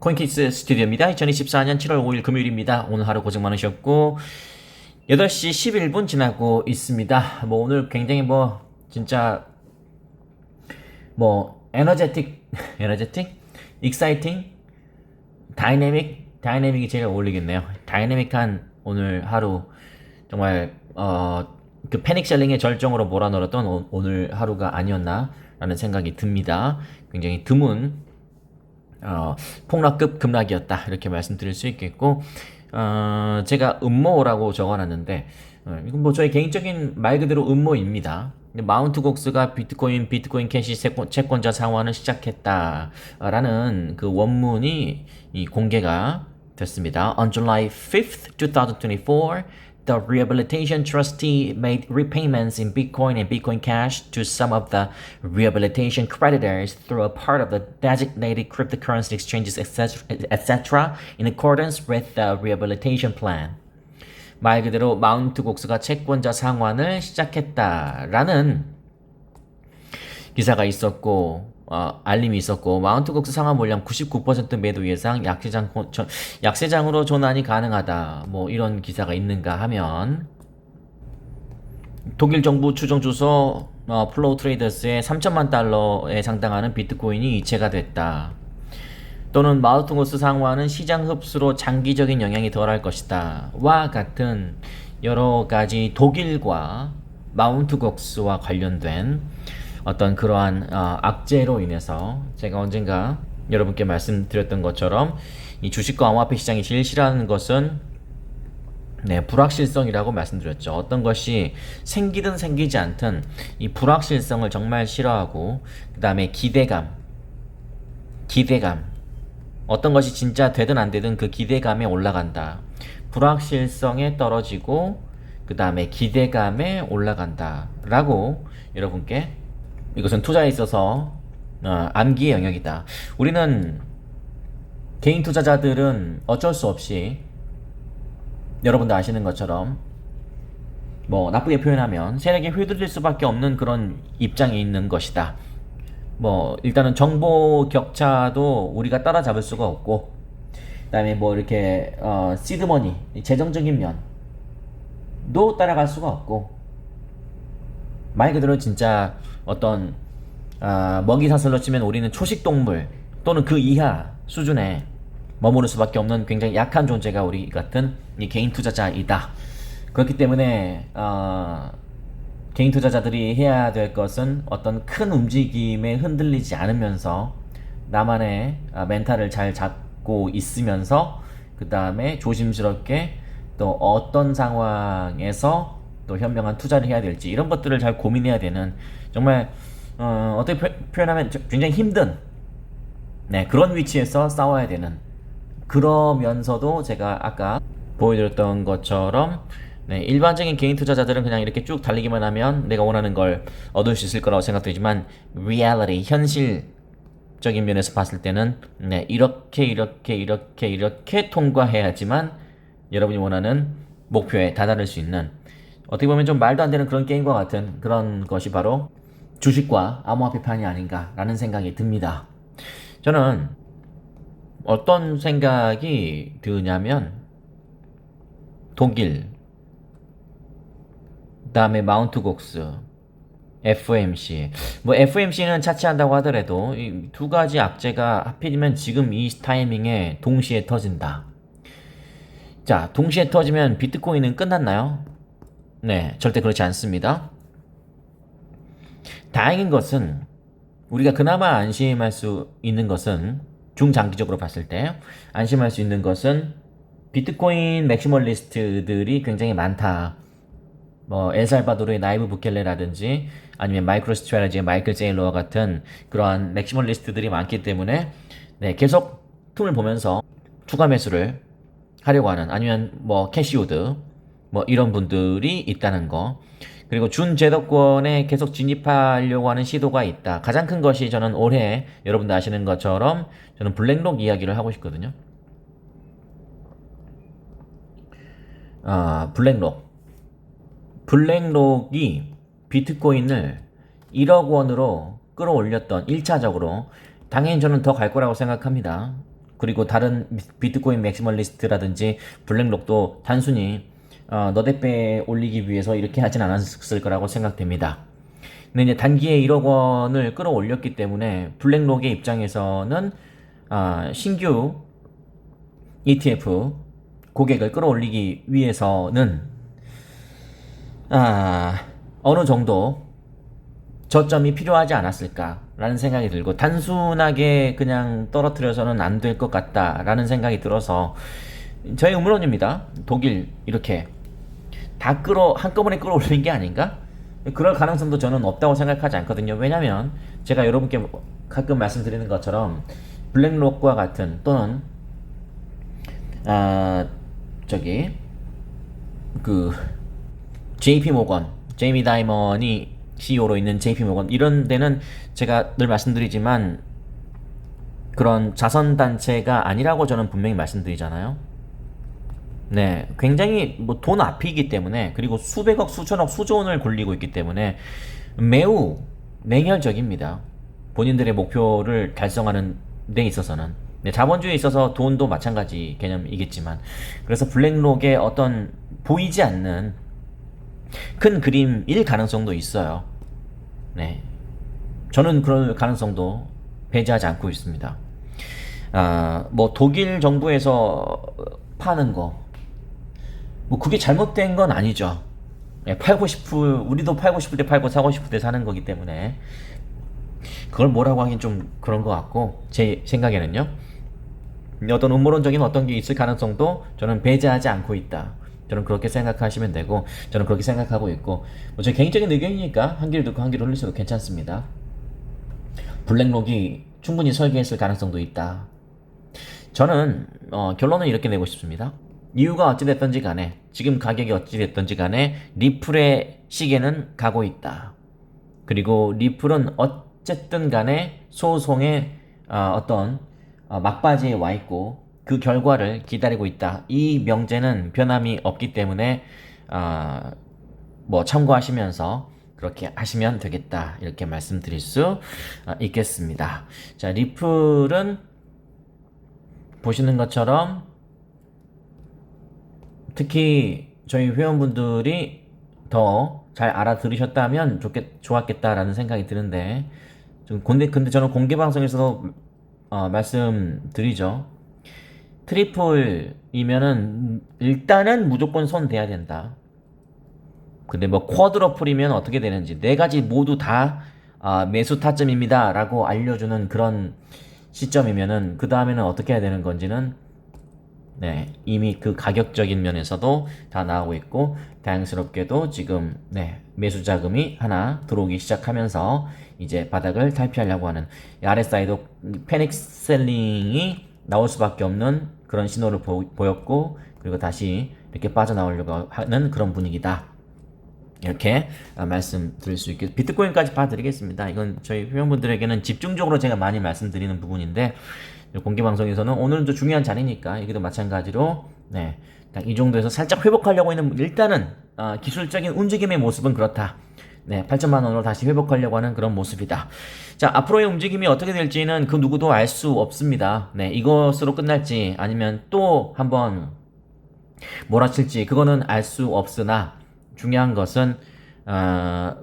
코인키스 스튜디오입니다. 2024년 7월 5일 금요일입니다. 오늘 하루 고생 많으셨고 8시 11분 지나고 있습니다. 뭐 오늘 굉장히 뭐 진짜 뭐 에너제틱 에너제틱 익사이팅 다이내믹 다이내믹이 제일 어울리겠네요. 다이내믹한 오늘 하루 정말 어 그 패닉 셀링의 절정으로 몰아넣었던 오- 오늘 하루가 아니었나라는 생각이 듭니다. 굉장히 드문 어, 폭락급 급락이었다 이렇게 말씀드릴 수 있겠고 어, 제가 음모라고 적어놨는데 어, 이건 뭐 저의 개인적인 말 그대로 음모입니다. 마운트 곡스가 비트코인 비트코인 캐시 채권- 채권자 상환을 시작했다라는 그 원문이 이 공개가 됐습니다. On July 5th, 2024, the Rehabilitation Trustee made repayments in Bitcoin and Bitcoin Cash to some of the rehabilitation creditors through a part of the designated cryptocurrency exchanges, etc., etc., in accordance with the rehabilitation plan. 말 그대로 마운트 곡스가 채권자 상환을 시작했다라는 기사가 있었고 어, 알림이 있었고 마운트 곡스 상환 물량 99% 매도 예상 약세장 약세장으로 전환이 가능하다 뭐 이런 기사가 있는가 하면 독일 정부 추정 주소 어, 플로우 트레이더스의 3천만 달러에 상당하는 비트코인이 이체가 됐다. 또는 마우트고스 상환은 시장 흡수로 장기적인 영향이 덜할 것이다. 와 같은 여러 가지 독일과 마운트곡스와 관련된 어떤 그러한 어, 악재로 인해서 제가 언젠가 여러분께 말씀드렸던 것처럼 이 주식과 암호화폐 시장이 제일 싫어하는 것은 네, 불확실성이라고 말씀드렸죠. 어떤 것이 생기든 생기지 않든 이 불확실성을 정말 싫어하고 그 다음에 기대감, 기대감, 어떤 것이 진짜 되든 안 되든 그 기대감에 올라간다. 불확실성에 떨어지고 그 다음에 기대감에 올라간다. 라고 여러분께 이것은 투자에 있어서 어, 암기의 영역이다. 우리는 개인 투자자들은 어쩔 수 없이 여러분도 아시는 것처럼 뭐 나쁘게 표현하면 세력에 휘둘릴 수밖에 없는 그런 입장에 있는 것이다. 뭐 일단은 정보 격차도 우리가 따라잡을 수가 없고 그다음에 뭐 이렇게 어 시드머니 재정적인 면도 따라갈 수가 없고 말 그대로 진짜 어떤 아, 먹이 사슬로 치면 우리는 초식 동물 또는 그 이하 수준에 머무를 수밖에 없는 굉장히 약한 존재가 우리 같은 이 개인 투자자이다. 그렇기 때문에 어, 개인 투자자들이 해야 될 것은 어떤 큰 움직임에 흔들리지 않으면서 나만의 아, 멘탈을 잘 잡고 있으면서 그 다음에 조심스럽게 또 어떤 상황에서 또 현명한 투자를 해야 될지 이런 것들을 잘 고민해야 되는 정말 어, 어떻게 표, 표현하면 저- 굉장히 힘든 네 그런 위치에서 싸워야 되는 그러면서도 제가 아까 보여드렸던 것처럼 네, 일반적인 개인 투자자들은 그냥 이렇게 쭉 달리기만 하면 내가 원하는 걸 얻을 수 있을 거라고 생각되지만 reality 현실적인 면에서 봤을 때는 네, 이렇게 이렇게 이렇게 이렇게 통과해야지만 여러분이 원하는 목표에 다다를 수 있는 어떻게 보면 좀 말도 안 되는 그런 게임과 같은 그런 것이 바로 주식과 암호화폐판이 아닌가라는 생각이 듭니다. 저는 어떤 생각이 드냐면 독일 그다음에 마운트곡스 FMC 뭐 FMC는 차치한다고 하더라도 이 두 가지 악재가 하필이면 지금 이 타이밍에 동시에 터진다. 자, 동시에 터지면 비트코인은 끝났나요? 네, 절대 그렇지 않습니다. 다행인 것은 우리가 그나마 안심할 수 있는 것은 중장기적으로 봤을 때 안심할 수 있는 것은 비트코인 맥시멀리스트들이 굉장히 많다. 뭐 엘살바도르의 나이브 부켈레라든지 아니면 마이크로 스트레지의 마이클 제일러와 같은 그러한 맥시멀리스트들이 많기 때문에 네, 계속 틈을 보면서 추가 매수를 하려고 하는 아니면 뭐 캐시우드 뭐 이런 분들이 있다는 거 그리고 준제도권에 계속 진입하려고 하는 시도가 있다. 가장 큰 것이 저는 올해 여러분들 아시는 것처럼 저는 블랙록 이야기를 하고 싶거든요. 아, 블랙록. 블랙록이 비트코인을 1억 원으로 끌어올렸던 1차적으로 당연히 저는 더 갈 거라고 생각합니다. 그리고 다른 비트코인 맥시멀리스트라든지 블랙록도 단순히 어, 너댓배 올리기 위해서 이렇게 하진 않았을 거라고 생각됩니다. 근데 이제 단기에 1억 원을 끌어올렸기 때문에 블랙록의 입장에서는 아, 신규 ETF 고객을 끌어올리기 위해서는 아, 어느 정도 저점이 필요하지 않았을까라는 생각이 들고 단순하게 그냥 떨어뜨려서는 안 될 것 같다라는 생각이 들어서 저희 음론입니다. 독일 이렇게 다 끌어 한꺼번에 끌어올린 게 아닌가? 그럴 가능성도 저는 없다고 생각하지 않거든요. 왜냐면 제가 여러분께 가끔 말씀드리는 것처럼 블랙록과 같은 또는 아 저기 그 JP 모건, 제이미 다이먼이 CEO로 있는 JP 모건 이런 데는 제가 늘 말씀드리지만 그런 자선 단체가 아니라고 저는 분명히 말씀드리잖아요. 네, 굉장히 뭐 돈 앞이기 때문에 그리고 수백억, 수천억, 수조 원을 굴리고 있기 때문에 매우 냉혈적입니다. 본인들의 목표를 달성하는 데 있어서는 네, 자본주의에 있어서 돈도 마찬가지 개념이겠지만 그래서 블랙록의 어떤 보이지 않는 큰 그림일 가능성도 있어요. 네, 저는 그런 가능성도 배제하지 않고 있습니다. 아, 뭐 독일 정부에서 파는 거, 뭐 그게 잘못된 건 아니죠. 예, 팔고 싶을 우리도 팔고 싶을 때 팔고 사고 싶을 때 사는 거기 때문에 그걸 뭐라고 하긴 좀 그런 것 같고 제 생각에는요. 어떤 음모론적인 어떤 게 있을 가능성도 저는 배제하지 않고 있다. 저는 그렇게 생각하시면 되고 저는 그렇게 생각하고 있고 뭐 제 개인적인 의견이니까 한 귀를 듣고 한 귀를 흘리셔도 괜찮습니다. 블랙록이 충분히 설계했을 가능성도 있다. 저는 어, 결론은 이렇게 내고 싶습니다. 이유가 어찌됐든지 간에 지금 가격이 어찌됐든지 간에 리플의 시계는 가고 있다. 그리고 리플은 어쨌든 간에 소송의 어, 어떤 어, 막바지에 와 있고 그 결과를 기다리고 있다. 이 명제는 변함이 없기 때문에 어, 뭐 참고하시면서 그렇게 하시면 되겠다. 이렇게 말씀드릴 수 어, 있겠습니다. 자, 리플은 보시는 것처럼 특히 저희 회원분들이 더 잘 알아들으셨다면 좋겠, 좋았겠다라는 생각이 드는데 좀 근데, 근데 저는 공개 방송에서도 어, 말씀드리죠. 트리플이면은 일단은 무조건 손 대야 된다. 근데 뭐 쿼드러플이면 어떻게 되는지 네 가지 모두 다 아, 매수 타점입니다라고 알려주는 그런 시점이면은 그 다음에는 어떻게 해야 되는 건지는 네, 이미 그 가격적인 면에서도 다 나오고 있고 다행스럽게도 지금 네, 매수 자금이 하나 들어오기 시작하면서 이제 바닥을 탈피하려고 하는 RSI도 패닉 셀링이 나올 수밖에 없는 그런 신호를 보, 보였고 그리고 다시 이렇게 빠져나오려고 하는 그런 분위기다. 이렇게 아, 말씀드릴 수 있게 비트코인까지 봐드리겠습니다. 이건 저희 회원분들에게는 집중적으로 제가 많이 말씀드리는 부분인데 공개 방송에서는 오늘은 중요한 자리니까 여기도 마찬가지로 네, 이 정도에서 살짝 회복하려고 하는 일단은 어, 기술적인 움직임의 모습은 그렇다. 네, 8천만 원으로 다시 회복하려고 하는 그런 모습이다. 자, 앞으로의 움직임이 어떻게 될지는 그 누구도 알 수 없습니다. 네, 이것으로 끝날지 아니면 또 한번 몰아칠지 그거는 알 수 없으나 중요한 것은 어,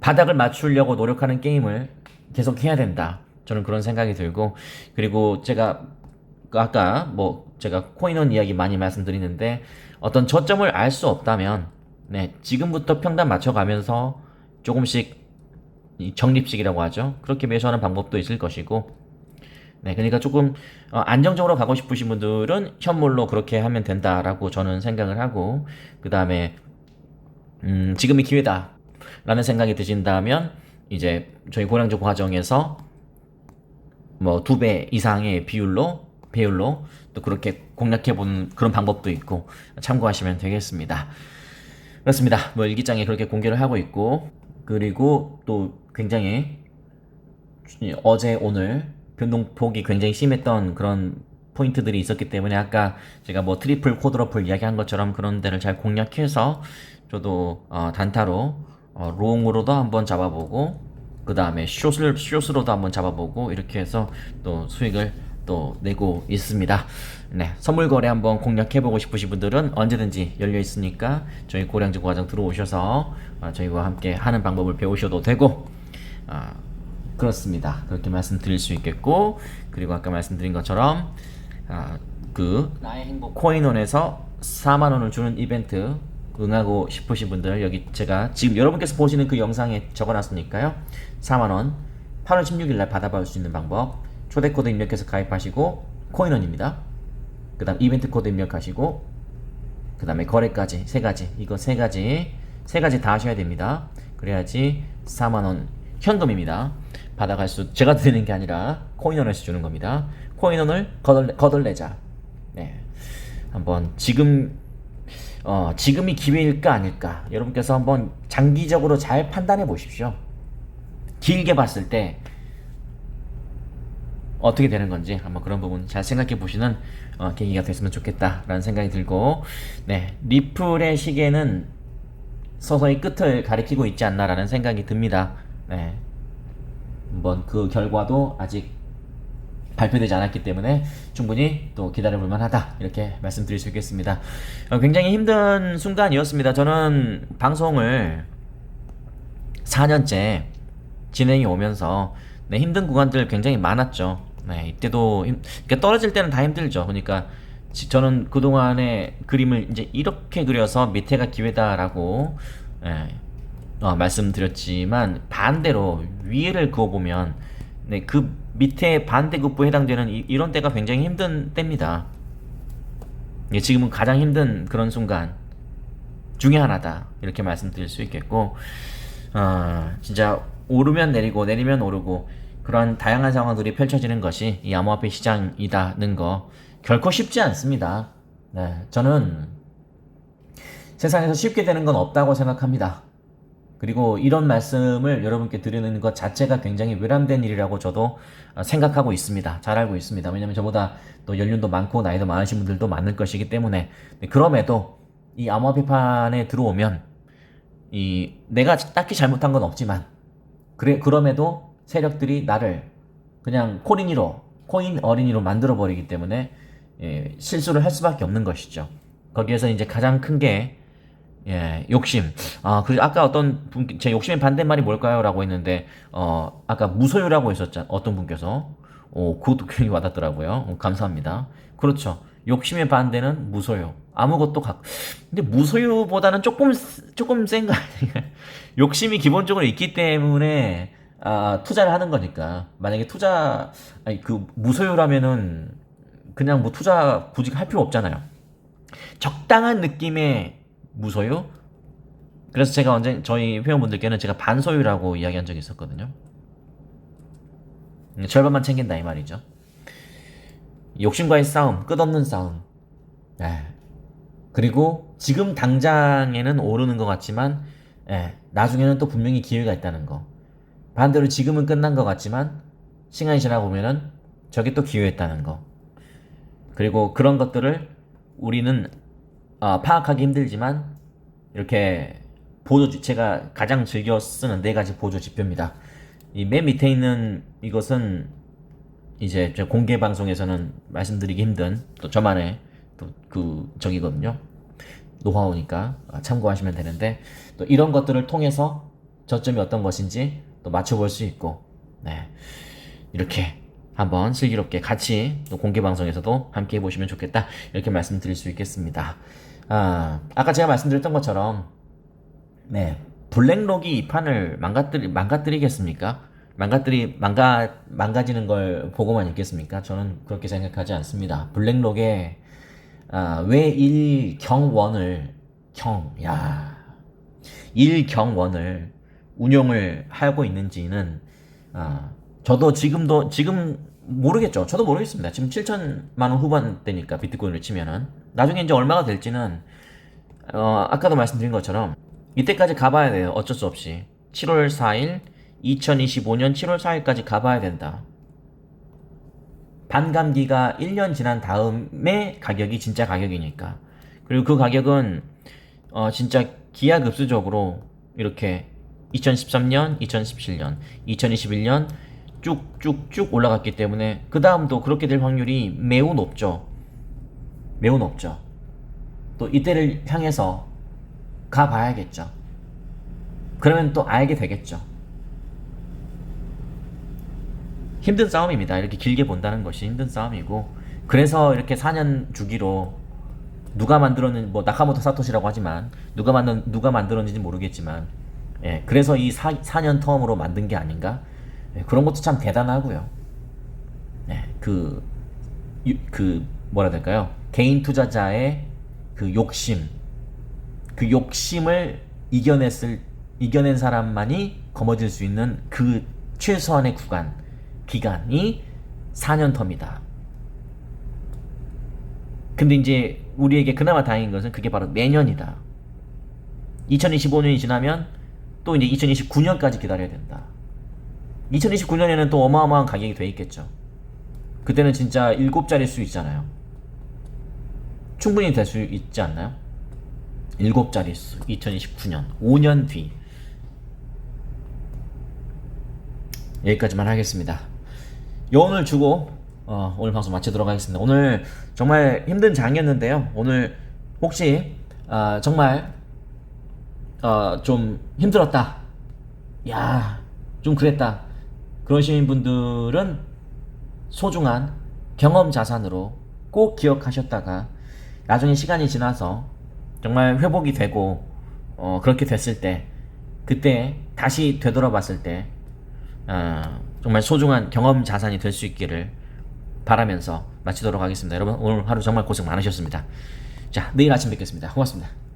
바닥을 맞추려고 노력하는 게임을 계속 해야 된다. 저는 그런 생각이 들고 그리고 제가 아까 뭐 제가 코인원 이야기 많이 말씀드리는데 어떤 저점을 알 수 없다면 네 지금부터 평단 맞춰가면서 조금씩 적립식이라고 하죠. 그렇게 매수하는 방법도 있을 것이고 네 그러니까 조금 어, 안정적으로 가고 싶으신 분들은 현물로 그렇게 하면 된다라고 저는 생각을 하고 그 다음에 음, 지금이 기회다 라는 생각이 드신다면 이제 저희 고량주 과정에서 뭐 두 배 이상의 비율로 배율로 또 그렇게 공략해 보는 그런 방법도 있고 참고하시면 되겠습니다. 그렇습니다. 뭐 일기장에 그렇게 공개를 하고 있고 그리고 또 굉장히 어제 오늘 변동폭이 굉장히 심했던 그런 포인트들이 있었기 때문에 아까 제가 뭐 트리플 코드러플 이야기한 것처럼 그런 데를 잘 공략해서 저도 어, 단타로 어, 롱으로도 한번 잡아보고 그 다음에 숏을 숏으로도 한번 잡아보고 이렇게 해서 또 수익을 또또 내고 있습니다. 네, 선물 거래 한번 공략해보고 싶으신 분들은 언제든지 열려 있으니까 저희 고량주 과정 들어오셔서 어, 저희와 함께 하는 방법을 배우셔도 되고 아, 그렇습니다. 그렇게 말씀드릴 수 있겠고 그리고 아까 말씀드린 것처럼 아, 그 나의 행복 코인원에서 4만 원을 주는 이벤트 응하고 싶으신 분들 여기 제가 지금 여러분께서 보시는 그 영상에 적어놨으니까요. 4만 원 8월 16일 날 받아볼 수 있는 방법 초대 코드 입력해서 가입하시고 코인원입니다. 그 다음 이벤트 코드 입력하시고 그 다음에 거래까지 세 가지 이거 세 가지 세 가지 다 하셔야 됩니다. 그래야지 4만 원 현금입니다. 받아갈 수 제가 드리는 게 아니라 코인원에서 주는 겁니다. 코인원을 거덜 거덜내자. 네. 한번 지금 어, 지금이 기회일까 아닐까 여러분께서 한번 장기적으로 잘 판단해 보십시오. 길게 봤을 때 어떻게 되는 건지 한번 그런 부분 잘 생각해 보시는 어, 계기가 됐으면 좋겠다라는 생각이 들고 네 리플의 시계는 서서히 끝을 가리키고 있지 않나라는 생각이 듭니다. 네 한번 그 결과도 아직 발표되지 않았기 때문에 충분히 또 기다려볼 만하다 이렇게 말씀드릴 수 있겠습니다. 어, 굉장히 힘든 순간이었습니다. 저는 방송을 4년째 진행이 오면서 네, 힘든 구간들 굉장히 많았죠. 네, 이때도 힘, 그러니까 떨어질 때는 다 힘들죠. 그러니까 지- 저는 그 동안의 그림을 이제 이렇게 그려서 밑에가 기회다라고 예, 어, 말씀드렸지만 반대로 위를 그어 보면 네, 그 밑에 반대급부에 해당되는 이, 이런 때가 굉장히 힘든 때입니다. 예, 지금은 가장 힘든 그런 순간 중에 하나다 이렇게 말씀드릴 수 있겠고 어, 진짜 오르면 내리고 내리면 오르고 그런 다양한 상황들이 펼쳐지는 것이 이 암호화폐 시장이다는 거 결코 쉽지 않습니다. 네, 저는 세상에서 쉽게 되는 건 없다고 생각합니다. 그리고 이런 말씀을 여러분께 드리는 것 자체가 굉장히 외람된 일이라고 저도 어, 생각하고 있습니다. 잘 알고 있습니다. 왜냐면 저보다 또 연륜도 많고 나이도 많으신 분들도 많을 것이기 때문에 네, 그럼에도 이 암호화폐판에 들어오면 이 내가 딱히 잘못한 건 없지만 그래 그럼에도 세력들이 나를 그냥 코린이로 코인 어린이로 만들어 버리기 때문에 예, 실수를 할 수밖에 없는 것이죠. 거기에서 이제 가장 큰게 예, 욕심. 아, 그 아까 어떤 분, 제 욕심의 반대말이 뭘까요?라고 했는데, 어, 아까 무소유라고 했었잖아. 어떤 분께서. 오, 그것도 굉장히 와닿더라고요. 어, 감사합니다. 그렇죠. 욕심의 반대는 무소유. 아무것도 각. 근데 무소유보다는 조금 쓰- 조금 센거 아니에요? 욕심이 기본적으로 있기 때문에 아, 투자를 하는 거니까. 만약에 투자 아니 그 무소유라면은 그냥 뭐 투자 굳이 할 필요 없잖아요. 적당한 느낌의 무소유. 그래서 제가 언제 저희 회원분들께는 제가 반소유라고 이야기한 적이 있었거든요. 음, 절반만 챙긴다 이 말이죠. 욕심과의 싸움, 끝없는 싸움. 예. 그리고 지금 당장에는 오르는 것 같지만, 예, 나중에는 또 분명히 기회가 있다는 거. 반대로 지금은 끝난 것 같지만, 시간이 지나고 보면은 저게 또 기회가 있다는 거. 그리고 그런 것들을 우리는 어, 파악하기 힘들지만, 이렇게 보조, 제가 가장 즐겨 쓰는 네 가지 보조 지표입니다. 이 맨 밑에 있는 이것은 이제 저 공개 방송에서는 말씀드리기 힘든 또 저만의 또 그 저기거든요. 노하우니까 아, 참고하시면 되는데 또 이런 것들을 통해서 저점이 어떤 것인지 또 맞춰볼 수 있고 네 이렇게 한번 슬기롭게 같이 또 공개 방송에서도 함께 해보시면 좋겠다 이렇게 말씀드릴 수 있겠습니다. 아 아까 제가 말씀드렸던 것처럼 네 블랙록이 이 판을 망가뜨리 망가뜨리겠습니까? 망가뜨리 망가 망가지는 걸 보고만 있겠습니까? 저는 그렇게 생각하지 않습니다. 블랙록에 아, 왜 일경원을 경, 야, 일경원을 운용을 하고 있는지는 아, 저도 지금도 지금 모르겠죠. 저도 모르겠습니다. 지금 7천만 원 후반대니까 비트코인을 치면은 나중에 이제 얼마가 될지는 어, 아까도 말씀드린 것처럼 이때까지 가봐야 돼요. 어쩔 수 없이 7월 4일 2025년 7월 4일까지 가봐야 된다. 반감기가 1년 지난 다음에 가격이 진짜 가격이니까. 그리고 그 가격은 어 진짜 기하급수적으로 이렇게 2013년, 2017년, 2021년 쭉쭉쭉 올라갔기 때문에 그 다음도 그렇게 될 확률이 매우 높죠. 매우 높죠. 또 이때를 향해서 가봐야겠죠. 그러면 또 알게 되겠죠. 힘든 싸움입니다. 이렇게 길게 본다는 것이 힘든 싸움이고 그래서 이렇게 4년 주기로 누가 만들었는 뭐 나카모토 사토시라고 하지만 누가 만든 누가 만들었는지 모르겠지만 예 그래서 이 4, 4년 텀으로 만든 게 아닌가 예, 그런 것도 참 대단하고요. 예, 그, 유- 그 뭐라 될까요? 개인 투자자의 그 욕심, 그 욕심을 이겨냈을 이겨낸 사람만이 거머쥘 수 있는 그 최소한의 구간 기간이 4년 텀이다. 근데 이제 우리에게 그나마 다행인 것은 그게 바로 내년이다. 2025년이 지나면 또 이제 2029년까지 기다려야 된다. 2029년에는 또 어마어마한 가격이 돼 있겠죠. 그때는 진짜 일곱 자리 수 있잖아요. 충분히 될 수 있지 않나요? 일곱 자리 수 2029년 5년 뒤 여기까지만 하겠습니다. 여운을 주고 어, 오늘 방송 마치도록 하겠습니다. 오늘 정말 힘든 장이었는데요. 오늘 혹시 아, 정말 어, 좀 힘들었다. 야, 좀 그랬다. 그러신 분들은 소중한 경험 자산으로 꼭 기억하셨다가 나중에 시간이 지나서 정말 회복이 되고 어, 그렇게 됐을 때 그때 다시 되돌아봤을 때 어, 정말 소중한 경험 자산이 될 수 있기를 바라면서 마치도록 하겠습니다. 여러분 오늘 하루 정말 고생 많으셨습니다. 자 내일 아침 뵙겠습니다. 고맙습니다.